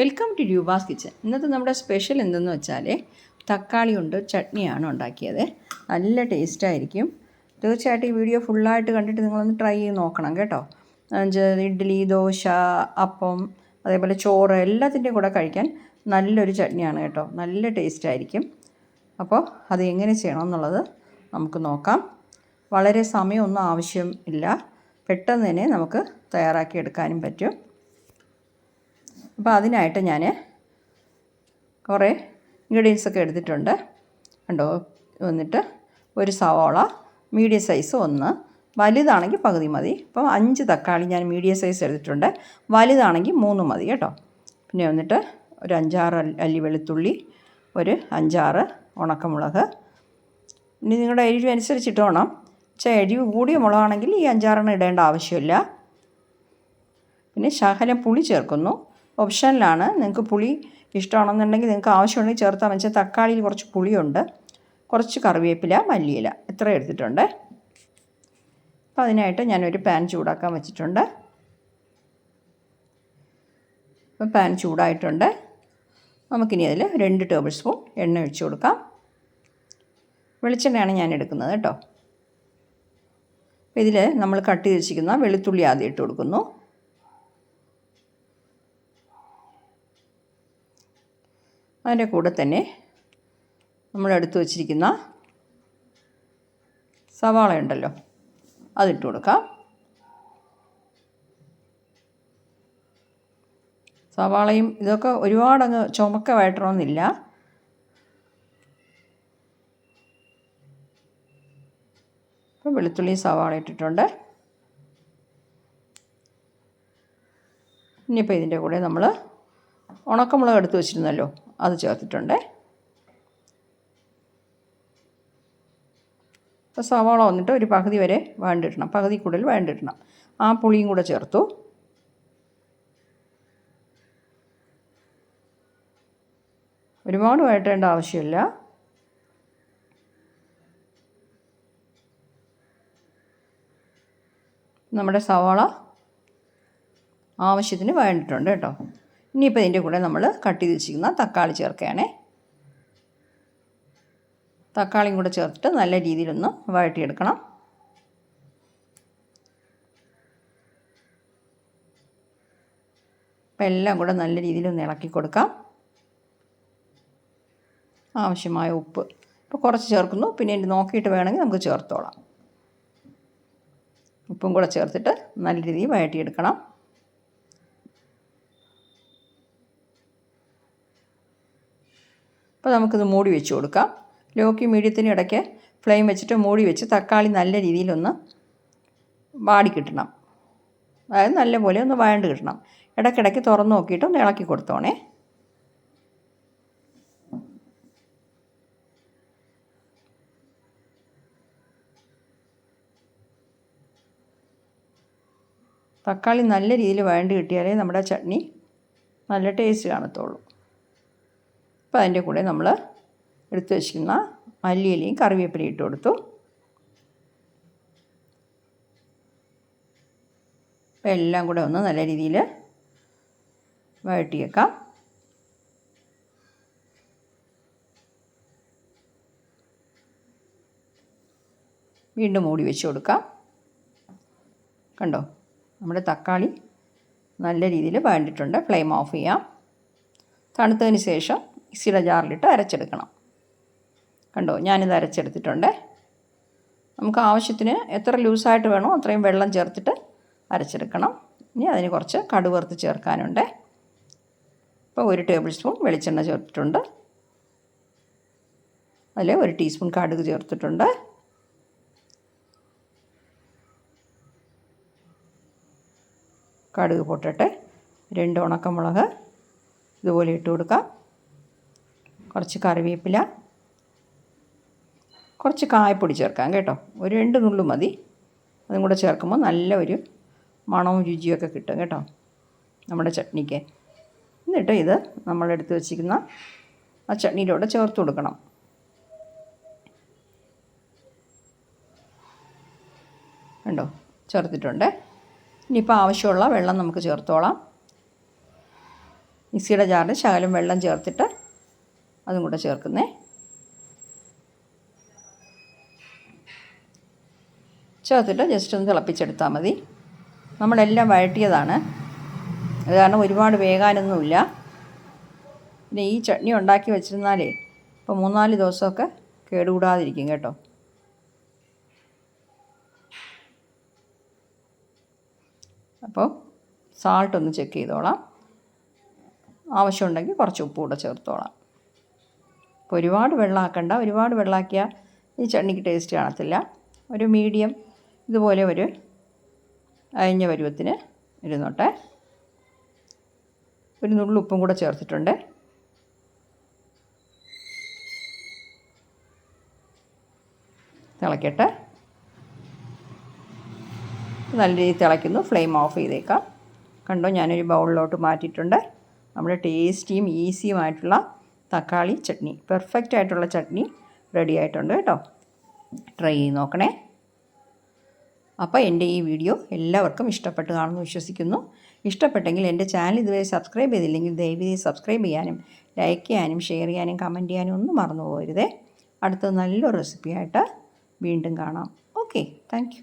Welcome to Roopa's kitchen ഇന്നത്തെ നമ്മുടെ special എന്തെന്ന് വെച്ചാൽ തക്കാളി കൊണ്ട് ചട്നിയാണ് ഉണ്ടാക്കിയത്. നല്ല ടേസ്റ്റായിരിക്കും തീർച്ചയായിട്ടും ഈ വീഡിയോ ഫുള്ളായിട്ട് കണ്ടിട്ട് നിങ്ങളൊന്ന് ട്രൈ ചെയ്ത് നോക്കണം കേട്ടോ. ഇഡ്ഡലി ദോശ അപ്പം അതേപോലെ ചോറ് എല്ലാത്തിന്റെയും കൂടെ കഴിക്കാൻ നല്ലൊരു ചട്നിയാണ് കേട്ടോ. നല്ല ടേസ്റ്റായിരിക്കും അപ്പോൾ അത് എങ്ങനെ ചെയ്യണം എന്നുള്ളത് നമുക്ക് നോക്കാം. വളരെ സമയമൊന്നും ആവശ്യം ഇല്ല. പെട്ടെന്ന് തന്നെ നമുക്ക് തയ്യാറാക്കി എടുക്കാനും പറ്റും. അപ്പോൾ അതിനായിട്ട് ഞാൻ കുറേ ഇൻഗ്രീഡിയൻസ് ഒക്കെ എടുത്തിട്ടുണ്ട്. കണ്ടോ? വന്നിട്ട് ഒരു സവാള മീഡിയം സൈസ് ഒന്ന്. വലുതാണെങ്കിൽ പകുതി മതി. അപ്പോൾ അഞ്ച് തക്കാളി ഞാൻ മീഡിയം സൈസ് എടുത്തിട്ടുണ്ട്. വലുതാണെങ്കിൽ മൂന്ന് മതി കേട്ടോ. പിന്നെ വന്നിട്ട് ഒരു അഞ്ചാറ് അല്ലി വെളുത്തുള്ളി ഒരു അഞ്ചാറ് ഉണക്കമുളക്. ഇനി നിങ്ങളുടെ എരിവ് അനുസരിച്ചിട്ട് വേണം. പക്ഷേ എരിവ് കൂടിയ മുളകാണെങ്കിൽ ഈ അഞ്ചാറെണ്ണം ഇടേണ്ട ആവശ്യമില്ല. പിന്നെ ശകലം പുളി ചേർക്കുന്നു. ഓപ്ഷനിലാണ്. നിങ്ങൾക്ക് പുളി ഇഷ്ടമാണെന്നുണ്ടെങ്കിൽ നിങ്ങൾക്ക് ആവശ്യമുണ്ടെങ്കിൽ ചേർത്താൽ വെച്ചാൽ തക്കാളിയിൽ കുറച്ച് പുളിയുണ്ട്. കുറച്ച് കറിവേപ്പില മല്ലിയില ഇത്ര എടുത്തിട്ടുണ്ട്. അപ്പോൾ അതിനായിട്ട് ഞാനൊരു പാൻ ചൂടാക്കാൻ വെച്ചിട്ടുണ്ട്. അപ്പോൾ പാൻ ചൂടായിട്ടുണ്ട്. നമുക്കിനി അതിൽ രണ്ട് ടേബിൾ സ്പൂൺ എണ്ണ ഒഴിച്ചു കൊടുക്കാം. വെളിച്ചെണ്ണയാണ് ഞാൻ എടുക്കുന്നത് കേട്ടോ. ഇതിൽ നമ്മൾ കട്ട് ചെയ്ത് വെച്ചിരിക്കുന്ന വെളുത്തുള്ളി ആദ്യം ഇട്ട് കൊടുക്കുന്നു. അതിന്റെ കൂടെ തന്നെ നമ്മൾ വച്ചിരിക്കുന്ന സവാള ഉണ്ടല്ലോ അതിട്ട് കൊടുക്കാം. സവാളയും ഇതൊക്കെ ഒരുപാടങ്ങ് ചുമക്ക വഴറ്റണമെന്നില്ല ഇപ്പോൾ വെളുത്തുള്ളി സവാള ഇട്ടിട്ടുണ്ട്. ഇനിയിപ്പോൾ ഇതിന്റെ കൂടെ നമ്മൾ ഉണക്കമുളക് എടുത്ത് വെച്ചിരുന്നല്ലോ അത് ചേർത്തിട്ടുണ്ട്. അപ്പോൾ സവാള വന്നിട്ട് ഒരു പകുതി വരെ വേണ്ടിടണം പകുതി കൂടുതൽ വേണ്ടിടണം. ആ പുളിയും കൂടെ ചേർത്തു. ഒരുപാട് വഴറ്റേണ്ട ആവശ്യമില്ല. നമ്മുടെ സവാള ആവശ്യത്തിന് വേണ്ടിയിട്ടുണ്ട് കേട്ടോ. ഇനിയിപ്പോൾ ഇതിന്റെ കൂടെ നമ്മൾ കട്ട് ചെയ്ത് വെച്ചിരിക്കുന്ന തക്കാളി ചേർക്കുകയാണേ. തക്കാളിയും കൂടെ ചേർത്തിട്ട് നല്ല രീതിയിലൊന്ന് വഴറ്റിയെടുക്കണം. അപ്പം എല്ലാം കൂടെ നല്ല രീതിയിലൊന്ന് ഇളക്കി കൊടുക്കാം. ആവശ്യമായ ഉപ്പ്. ഇപ്പോൾ കുറച്ച് ചേർക്കുന്നു. പിന്നെ ഇത് നോക്കിയിട്ട് വേണമെങ്കിൽ നമുക്ക് ചേർത്തോളാം. ഉപ്പും കൂടെ ചേർത്തിട്ട് നല്ല രീതിയിൽ വഴറ്റിയെടുക്കണം. അപ്പോൾ നമുക്കിത് മൂടി വെച്ച് കൊടുക്കാം. ലോക്കി മീഡിയത്തിന് ഇടയ്ക്ക് ഫ്ലെയിം വെച്ചിട്ട് മൂടി വെച്ച് തക്കാളി നല്ല രീതിയിലൊന്ന് വാടി കിട്ടണം. അതായത് നല്ലപോലെ ഒന്ന് വാണ്ട് കിട്ടണം. ഇടയ്ക്കിടയ്ക്ക് തുറന്ന് നോക്കിയിട്ട് ഒന്ന് ഇളക്കി കൊടുത്തോണേ. തക്കാളി നല്ല രീതിയിൽ വഴണ്ട് കിട്ടിയാലേ നമ്മുടെ ചട്നി നല്ല ടേസ്റ്റ് കാണത്തുള്ളൂ. അപ്പോൾ അതിന്റെ കൂടെ നമ്മൾ എടുത്തു വച്ചിരിക്കുന്ന മല്ലിയിലയും കറിവേപ്പിലയും ഇട്ട് കൊടുത്തു. അപ്പോൾ എല്ലാം കൂടെ ഒന്ന് നല്ല രീതിയിൽ വഴട്ടിയേക്കാം വീണ്ടും മൂടി വെച്ച് കൊടുക്കാം. കണ്ടോ? നമ്മുടെ തക്കാളി നല്ല രീതിയിൽ വഴണ്ടിട്ടുണ്ട്. ഫ്ലെയിം ഓഫ് ചെയ്യാം. തണുത്തതിന് ശേഷം മിക്സിയുടെ ജാറിലിട്ട് അരച്ചെടുക്കണം. കണ്ടോ? ഞാനിത് അരച്ചെടുത്തിട്ടുണ്ട്. നമുക്ക് ആവശ്യത്തിന് എത്ര ലൂസായിട്ട് വേണോ അത്രയും വെള്ളം ചേർത്തിട്ട് അരച്ചെടുക്കണം. ഇനി അതിന് കുറച്ച് കടുവറുത്ത് ചേർക്കാനുണ്ട്. ഇപ്പോൾ ഒരു ടേബിൾ സ്പൂൺ വെളിച്ചെണ്ണ ചേർത്തിട്ടുണ്ട്. അതിൽ ഒരു ടീസ്പൂൺ കടുക് ചേർത്തിട്ടുണ്ട്. കടുക് പൊട്ടട്ടെ രണ്ട് ഉണക്കമുളക് ഇതുപോലെ ഇട്ട് കൊടുക്കാം. കുറച്ച് കറിവേപ്പില കുറച്ച് കായപ്പൊടി ചേർക്കാം കേട്ടോ. ഒരു രണ്ട് നുള്ളു മതി. അതും കൂടെ ചേർക്കുമ്പോൾ നല്ല ഒരു മണവും രുചിയൊക്കെ കിട്ടും കേട്ടോ നമ്മുടെ ചട്നിക്ക്. എന്നിട്ട് ഇത് നമ്മളെടുത്ത് വെച്ചിരിക്കുന്ന ആ ചട്നിയിലൂടെ ചേർത്ത് കൊടുക്കണം. കണ്ടോ? ചേർത്തിട്ടുണ്ട്. ഇനിയിപ്പോൾ ആവശ്യമുള്ള വെള്ളം നമുക്ക് ചേർത്തോളാം. മിക്സിയുടെ ജാറിൽ ശകലം വെള്ളം ചേർത്തിട്ട് അതും കൂടെ ചേർക്കുന്നേ. ചേർത്തിട്ട് ജസ്റ്റ് ഒന്ന് തിളപ്പിച്ചെടുത്താൽ മതി. നമ്മളെല്ലാം വഴറ്റിയതാണ്. അത് കാരണം ഒരുപാട് വേകാനൊന്നുമില്ല. പിന്നെ ഈ ചട്നി ഉണ്ടാക്കി വെച്ചിരുന്നാലേ ഇപ്പോൾ മൂന്നാൽ ദിവസമൊക്കെ കേടുകൂടാതിരിക്കും കേട്ടോ. അപ്പോൾ സാൾട്ട് ഒന്ന് ചെക്ക് ചെയ്തോളാം. ആവശ്യമുണ്ടെങ്കിൽ കുറച്ച് ഉപ്പ് കൂടെ ചേർത്തോളാം. ഇപ്പോൾ ഒരുപാട് വെള്ളമാക്കണ്ട ഒരുപാട് വെള്ളമാക്കിയാൽ ഈ ചട്നിക്ക് ടേസ്റ്റ് കാണത്തില്ല. ഒരു മീഡിയം ഇതുപോലെ ഒരു അയഞ്ഞ പരുവത്തിന് ഇരുന്നോട്ടെ. ഒരു നുള്ളു ഉപ്പും കൂടെ ചേർത്തിട്ടുണ്ട്. തിളക്കട്ടെ. നല്ല രീതിയിൽ തിളയ്ക്കുന്നു. ഫ്ലെയിം ഓഫ് ചെയ്തേക്കാം. കണ്ടോ? ഞാനൊരു ബൗളിലോട്ട് മാറ്റിയിട്ടുണ്ട്. നമ്മുടെ ടേസ്റ്റിയും ഈസിയുമായിട്ടുള്ള തക്കാളി ചട്നി. പെർഫെക്റ്റ് ആയിട്ടുള്ള ചട്നി റെഡി ആയിട്ടുണ്ട് കേട്ടോ. ട്രൈ ചെയ്ത് നോക്കണേ. അപ്പോൾ എന്റെ ഈ വീഡിയോ എല്ലാവർക്കും ഇഷ്ടപ്പെട്ട് കാണുമെന്ന് വിശ്വസിക്കുന്നു. ഇഷ്ടപ്പെട്ടെങ്കിൽ എന്റെ ചാനൽ ഇതുവരെ സബ്സ്ക്രൈബ് ചെയ്തില്ലെങ്കിൽ ദയവീതി സബ്സ്ക്രൈബ് ചെയ്യാനും ലൈക്ക് ചെയ്യാനും ഷെയർ ചെയ്യാനും കമന്റ് ചെയ്യാനും ഒന്നും മറന്നു പോകരുതേ. അടുത്ത നല്ലൊരു റെസിപ്പിയായിട്ട് വീണ്ടും കാണാം. Okay thank